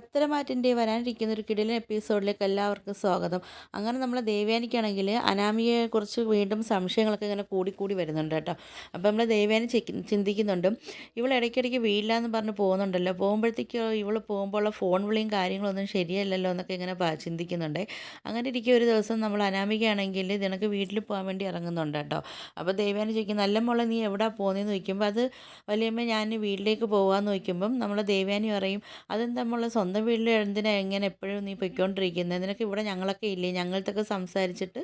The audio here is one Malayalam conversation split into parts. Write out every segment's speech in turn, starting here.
പത്തരമാറ്റിന്റെ വരാനിരിക്കുന്ന ഒരു കിടിലൻ എപ്പിസോഡിലേക്ക് എല്ലാവർക്കും സ്വാഗതം. അങ്ങനെ നമ്മൾ ദേവ്യാനിക്കാണെങ്കിൽ അനാമിയെക്കുറിച്ച് വീണ്ടും സംശയങ്ങളൊക്കെ ഇങ്ങനെ കൂടിക്കൂടി വരുന്നുണ്ട് കേട്ടോ. അപ്പോൾ നമ്മൾ ദേവ്യാനി ചിന്തിക്കുന്നുണ്ട് ഇവൾ ഇടയ്ക്കിടയ്ക്ക് വീട്ടില്ല എന്ന് പറഞ്ഞ് പോകുന്നുണ്ടല്ലോ. പോകുമ്പോഴത്തേക്ക് ഇവൾ പോകുമ്പോൾ ഫോൺ വിളിയും കാര്യങ്ങളൊന്നും ശരിയല്ലല്ലോ എന്നൊക്കെ ഇങ്ങനെ ചിന്തിക്കുന്നുണ്ട്. അങ്ങനെ ഇരിക്കുക ഒരു ദിവസം നമ്മൾ അനാമികയാണെങ്കിൽ നിനക്ക് വീട്ടിൽ പോകാൻ വേണ്ടി ഇറങ്ങുന്നുണ്ട് കേട്ടോ. അപ്പോൾ ദേവ്യാനി ചോദിക്കും നല്ല മോളെ നീ എവിടെ പോകുന്നതെന്ന് ചോദിക്കുമ്പോൾ അത് വലിയമ്മ ഞാൻ വീട്ടിലേക്ക് പോകാമെന്ന് ചോദിക്കുമ്പം നമ്മൾ ദേവ്യാനി പറയും അതെന്താ നമ്മൾ സ്വന്തം വീട്ടിൽ എന്തിനാ എങ്ങനെ എപ്പോഴും നീ പൊയ്ക്കൊണ്ടിരിക്കുന്നത് നിനക്ക് ഇവിടെ ഞങ്ങളൊക്കെ ഇല്ലേ? ഞങ്ങളത്തൊക്കെ സംസാരിച്ചിട്ട്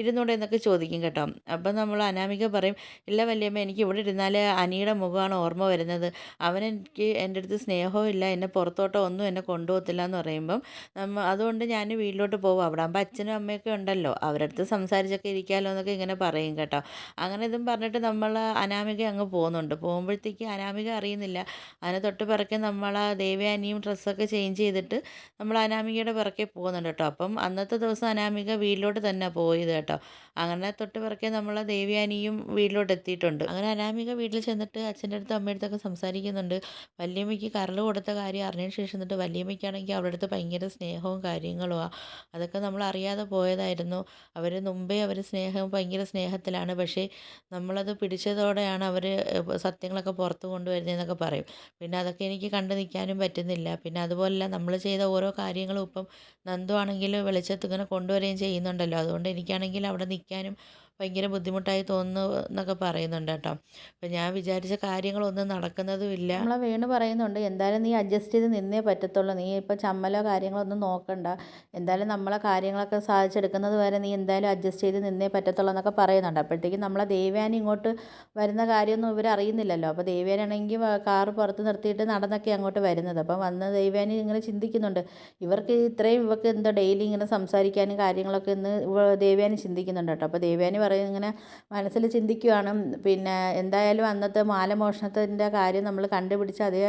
ഇരുന്നൂടെ എന്നൊക്കെ ചോദിക്കും കേട്ടോ. അപ്പം നമ്മൾ അനാമിക പറയും ഇല്ല വല്യമ്മ എനിക്ക് ഇവിടെ ഇരുന്നാൽ അനിയുടെ മുഖമാണ് ഓർമ്മ വരുന്നത്. അവൻ എനിക്ക് എന്റെ അടുത്ത് സ്നേഹവും ഇല്ല. എന്നെ പുറത്തോട്ടോ ഒന്നും എന്നെ കൊണ്ടുപോകത്തില്ല എന്ന് പറയുമ്പം അതുകൊണ്ട് ഞാൻ വീട്ടിലോട്ട് പോകും. അവിടെ ആകുമ്പോൾ അച്ഛനും അമ്മയൊക്കെ ഉണ്ടല്ലോ. അവരടുത്ത് സംസാരിച്ചൊക്കെ ഇരിക്കാമല്ലോ എന്നൊക്കെ ഇങ്ങനെ പറയും കേട്ടോ. അങ്ങനെ ഇതും പറഞ്ഞിട്ട് നമ്മൾ അനാമിക അങ്ങ് പോകുന്നുണ്ട്. പോകുമ്പോഴത്തേക്ക് അനാമിക അറിയുന്നില്ല. അതിനെ തൊട്ട് പിറക്കെ നമ്മൾ ദേവയാനിയും ഡ്രസ്സൊക്കെ ചേഞ്ച് ചെയ്തിട്ട് നമ്മൾ അനാമികയുടെ പിറക്കെ പോകുന്നുണ്ട് കേട്ടോ. അപ്പം അന്നത്തെ ദിവസം അനാമിക വീട്ടിലോട്ട് തന്നെ പോയത് കേട്ടോ. അങ്ങനെ തൊട്ട് പിറക്കെ നമ്മൾ ദേവ്യാനിയും വീട്ടിലോട്ട് എത്തിയിട്ടുണ്ട്. അങ്ങനെ അനാമിക വീട്ടിൽ ചെന്നിട്ട് അച്ഛന്റെ അടുത്ത് അമ്മയുടെ അടുത്തൊക്കെ സംസാരിക്കുന്നുണ്ട്. വല്യമ്മയ്ക്ക് കരൾ കൊടുത്ത കാര്യം അറിഞ്ഞതിന് ശേഷം എന്നിട്ട് വല്യമ്മയ്ക്കാണെങ്കിൽ അവരുടെ അടുത്ത് ഭയങ്കര സ്നേഹവും കാര്യങ്ങളും ആ അതൊക്കെ നമ്മൾ അറിയാതെ പോയതായിരുന്നു. അവർ മുമ്പേ അവർ സ്നേഹം ഭയങ്കര സ്നേഹത്തിലാണ്. പക്ഷേ നമ്മളത് പിടിച്ചതോടെയാണ് അവർ സത്യങ്ങളൊക്കെ പുറത്ത് കൊണ്ടുവരുന്നതെന്നൊക്കെ പറയും. പിന്നെ അതൊക്കെ എനിക്ക് കണ്ടു നിൽക്കാനും പറ്റുന്നില്ല. പിന്നെ അതുപോലല്ല നമ്മൾ ചെയ്ത ഓരോ കാര്യങ്ങളും ഇപ്പം നന്ദു ആണെങ്കിൽ വെളിച്ചത്ത് ഇങ്ങനെ കൊണ്ടുവരികയും ചെയ്യുന്നുണ്ടല്ലോ. അതുകൊണ്ട് എനിക്കാണെങ്കിൽ അവിടെ നിൽക്കാനും ഭയങ്കര ബുദ്ധിമുട്ടായി തോന്നുന്നു എന്നൊക്കെ പറയുന്നുണ്ട് കേട്ടോ. അപ്പം ഞാൻ വിചാരിച്ച കാര്യങ്ങളൊന്നും നടക്കുന്നതുമില്ല. നമ്മളെ വേണു പറയുന്നുണ്ട് എന്തായാലും നീ അഡ്ജസ്റ്റ് ചെയ്ത് നിന്നേ പറ്റത്തുള്ളൂ. നീ ഇപ്പോൾ ചമ്മലോ കാര്യങ്ങളോ ഒന്നും നോക്കണ്ട. എന്തായാലും നമ്മളെ കാര്യങ്ങളൊക്കെ സാധിച്ചെടുക്കുന്നത് വരെ നീ എന്തായാലും അഡ്ജസ്റ്റ് ചെയ്ത് നിന്നേ പറ്റത്തുള്ളൂ എന്നൊക്കെ പറയുന്നുണ്ട്. അപ്പോഴത്തേക്കും നമ്മളെ ദേവ്യാനി ഇങ്ങോട്ട് വരുന്ന കാര്യമൊന്നും ഇവർ അറിയുന്നില്ലല്ലോ. അപ്പോൾ ദേവയാനി ആണെങ്കിൽ കാറ് പുറത്ത് നിർത്തിയിട്ട് നടന്നൊക്കെ അങ്ങോട്ട് വരുന്നത്. അപ്പം വന്ന് ദേവ്യാനി ഇങ്ങനെ ചിന്തിക്കുന്നുണ്ട്. ഇവർക്ക് ഇത്രയും ഇവർക്ക് എന്താ ഡെയിലി ഇങ്ങനെ സംസാരിക്കാനും കാര്യങ്ങളൊക്കെ ഇന്ന് ദേവ്യാനി ചിന്തിക്കുന്നുണ്ട് കേട്ടോ. അപ്പോൾ ദേവയാനി പറയും ഇങ്ങനെ മനസ്സിൽ ചിന്തിക്കുകയാണ് പിന്നെ എന്തായാലും അന്നത്തെ മാലമോഷണത്തിന്റെ കാര്യം നമ്മൾ കണ്ടുപിടിച്ച് അതേ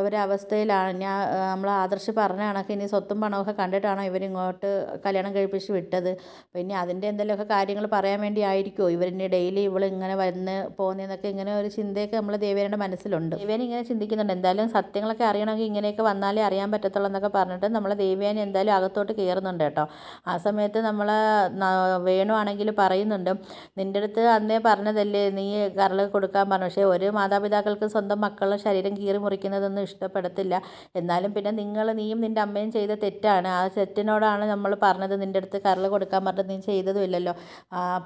ഒരവസ്ഥയിലാണ്. ഞാൻ നമ്മൾ ആദർശ് പറഞ്ഞ കണക്ക് ഇനി സ്വത്തും പണമൊക്കെ കണ്ടിട്ടാണോ ഇവരിങ്ങോട്ട് കല്യാണം കഴിപ്പിച്ച് വിട്ടത്? പിന്നെ അതിന്റെ എന്തെങ്കിലുമൊക്കെ കാര്യങ്ങൾ പറയാൻ വേണ്ടി ആയിരിക്കുമോ ഇവരിന്റെ ഡെയിലി ഇവളിങ്ങനെ വന്ന് പോകുന്നതെന്നൊക്കെ ഇങ്ങനെ ഒരു ചിന്തയൊക്കെ നമ്മൾ ദേവേനയുടെ മനസ്സിലുണ്ട്. ദേവേന ഇങ്ങനെ ചിന്തിക്കുന്നുണ്ട്. എന്തായാലും സത്യങ്ങളൊക്കെ അറിയണമെങ്കിൽ ഇങ്ങനെയൊക്കെ വന്നാലേ അറിയാൻ പറ്റത്തുള്ളൂ എന്നൊക്കെ പറഞ്ഞിട്ട് നമ്മൾ ദേവേന എന്തായാലും അകത്തോട്ട് കയറുന്നുണ്ട് കേട്ടോ. ആ സമയത്ത് നമ്മൾ വേണുവാണെങ്കിൽ പറയുന്നുണ്ട് നിന്റെ അടുത്ത് അന്നേ പറഞ്ഞതല്ലേ നീ കരൾ കൊടുക്കാൻ പറഞ്ഞു. പക്ഷേ ഒരു മാതാപിതാക്കൾക്ക് സ്വന്തം മക്കളുടെ ശരീരം കീറി മുറിക്കുന്നതൊന്നും ഇഷ്ടപ്പെടത്തില്ല. എന്നാലും പിന്നെ നിങ്ങൾ നീയും നിന്റെ അമ്മയും ചെയ്ത തെറ്റാണ്. ആ തെറ്റിനോടാണ് നമ്മൾ പറഞ്ഞത്. നിന്റെ അടുത്ത് കരൾ കൊടുക്കാൻ പറഞ്ഞത് നീ ചെയ്തതുമില്ലല്ലോ.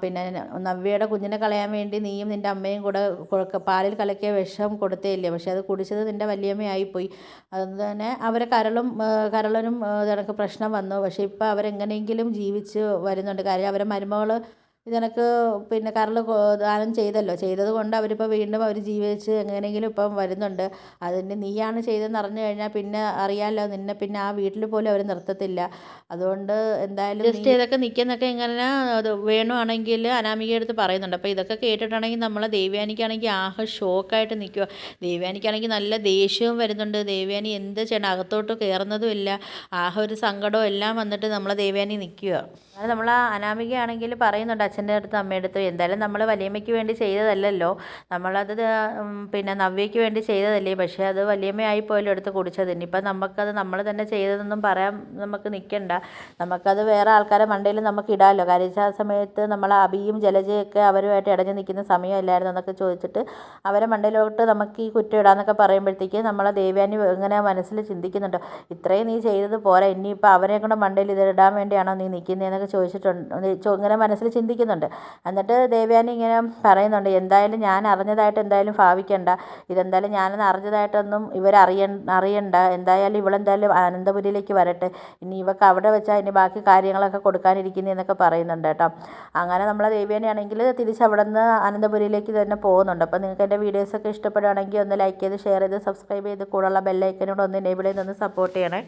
പിന്നെ നവ്യയുടെ കുഞ്ഞിനെ കളയാൻ വേണ്ടി നീയും നിന്റെ അമ്മയും കൂടെ പാലിൽ കലക്കിയ വിഷം കൊടുത്തേ പക്ഷേ അത് കുടിച്ചത് നിന്റെ വലിയമ്മയായിപ്പോയി. അതുകൊണ്ട് തന്നെ അവരെ കരളും കരളനും ഇതണക്ക് പ്രശ്നം വന്നു. പക്ഷേ ഇപ്പോൾ അവരെങ്ങനെയെങ്കിലും ജീവിച്ച് വരുന്നുണ്ട്. കാര്യം അവരെ മരുമകൾ ഇതെനക്ക് പിന്നെ കരൾ ദാനം ചെയ്തല്ലോ. ചെയ്തത് കൊണ്ട് അവരിപ്പോൾ വീണ്ടും അവർ ജീവിച്ച് എങ്ങനെയെങ്കിലും ഇപ്പം വരുന്നുണ്ട്. അതിന് നീയാണ് ചെയ്തതെന്ന് അറിഞ്ഞു കഴിഞ്ഞാൽ പിന്നെ അറിയാമല്ലോ നിന്നെ പിന്നെ ആ വീട്ടിൽ പോലും അവർ നിർത്തത്തില്ല. അതുകൊണ്ട് എന്തായാലും ജസ്റ്റ് ഇതൊക്കെ നിൽക്കുന്നൊക്കെ ഇങ്ങനെ അത് വേണമാണെങ്കിൽ അനാമിക അടുത്ത് പറയുന്നുണ്ട്. അപ്പോൾ ഇതൊക്കെ കേട്ടിട്ടാണെങ്കിൽ നമ്മൾ ദേവ്യാനിക്കാണെങ്കിൽ ആകെ ഷോക്കായിട്ട് നിൽക്കുക ദേവ്യാനിക്കാണെങ്കിൽ നല്ല ദേഷ്യവും വരുന്നുണ്ട്. ദേവ്യാനി എന്ത് ചെയ്യണം? അകത്തോട്ട് കയറുന്നതും ഇല്ല. ആകെ ഒരു സങ്കടവും എല്ലാം വന്നിട്ട് നമ്മളെ ദേവ്യാനി നിൽക്കുക അത് നമ്മൾ അനാമികയാണെങ്കിൽ പറയുന്നുണ്ട് അച്ഛന്റെ അടുത്ത് അമ്മയുടെ അടുത്ത് എന്തായാലും നമ്മൾ വലിയമ്മയ്ക്ക് വേണ്ടി ചെയ്തതല്ലല്ലോ. നമ്മളത് പിന്നെ നവ്യയ്ക്ക് വേണ്ടി ചെയ്തതല്ലേ? പക്ഷേ അത് വലിയമ്മയായി പോയല്ലോ എടുത്ത് കുടിച്ചത്. ഇനിയിപ്പം നമുക്കത് നമ്മൾ തന്നെ ചെയ്തതെന്നും പറയാൻ നമുക്ക് നിൽക്കണ്ട നമുക്കത് വേറെ ആൾക്കാരെ മണ്ടയിൽ നമുക്ക് ഇടാമല്ലോ കാര്യം ആ സമയത്ത് നമ്മൾ അബിയും ജലജയൊക്കെ അവരുമായിട്ട് ഇടഞ്ഞു നിൽക്കുന്ന സമയമല്ലായിരുന്നു എന്നൊക്കെ ചോദിച്ചിട്ട് അവരെ മണ്ടയിലോട്ട് നമുക്ക് ഈ കുറ്റം ഇടാന്നൊക്കെ പറയുമ്പോഴത്തേക്ക് നമ്മളെ ദേവ്യാനി ഇങ്ങനെ മനസ്സിൽ ചിന്തിക്കുന്നുണ്ട്. ഇത്രയും നീ ചെയ്തത് പോരാ. ഇനിയിപ്പോൾ അവരെ കൂടെ മണ്ടയിൽ ഇടാൻ വേണ്ടിയാണോ നീ നിൽക്കുന്നതെന്നൊക്കെ ചോദിച്ചിട്ടുണ്ട്. ഇങ്ങനെ മനസ്സിൽ ചിന്തിക്കുന്നുണ്ട് എന്നിട്ട് ദേവയാനി ഇങ്ങനെ പറയുന്നുണ്ട് എന്തായാലും ഞാൻ അറിഞ്ഞതായിട്ട് എന്തായാലും ഭാവിക്കണ്ട. ഇതെന്തായാലും ഞാനൊന്ന് അറിഞ്ഞതായിട്ടൊന്നും ഇവരറിയ അറിയണ്ട. എന്തായാലും ഇവളെന്തായാലും അനന്തപുരിയിലേക്ക് വരട്ടെ. ഇനി ഇവക്ക് അവിടെ വെച്ചാൽ ഇനി ബാക്കി കാര്യങ്ങളൊക്കെ കൊടുക്കാനിരിക്കുന്നതെന്നൊക്കെ പറയുന്നുണ്ട് കേട്ടോ. അങ്ങനെ നമ്മളെ ദേവയാനിയാണെങ്കിൽ തിരിച്ച് അവിടെ നിന്ന് അനന്തപുരിയിലേക്ക് തന്നെ പോകുന്നുണ്ട്. അപ്പോൾ നിങ്ങൾക്ക് എന്റെ വീഡിയോസൊക്കെ ഇഷ്ടപ്പെടുകയാണെങ്കിൽ ഒന്ന് ലൈക്ക് ചെയ്ത് ഷെയർ ചെയ്ത് സബ്സ്ക്രൈബ് ചെയ്ത് കൂടുള്ള ബെല്ലൈക്കനോട് ഒന്ന് എനേബിൾ ചെയ്ത് ഒന്ന് സപ്പോർട്ട് ചെയ്യണേ.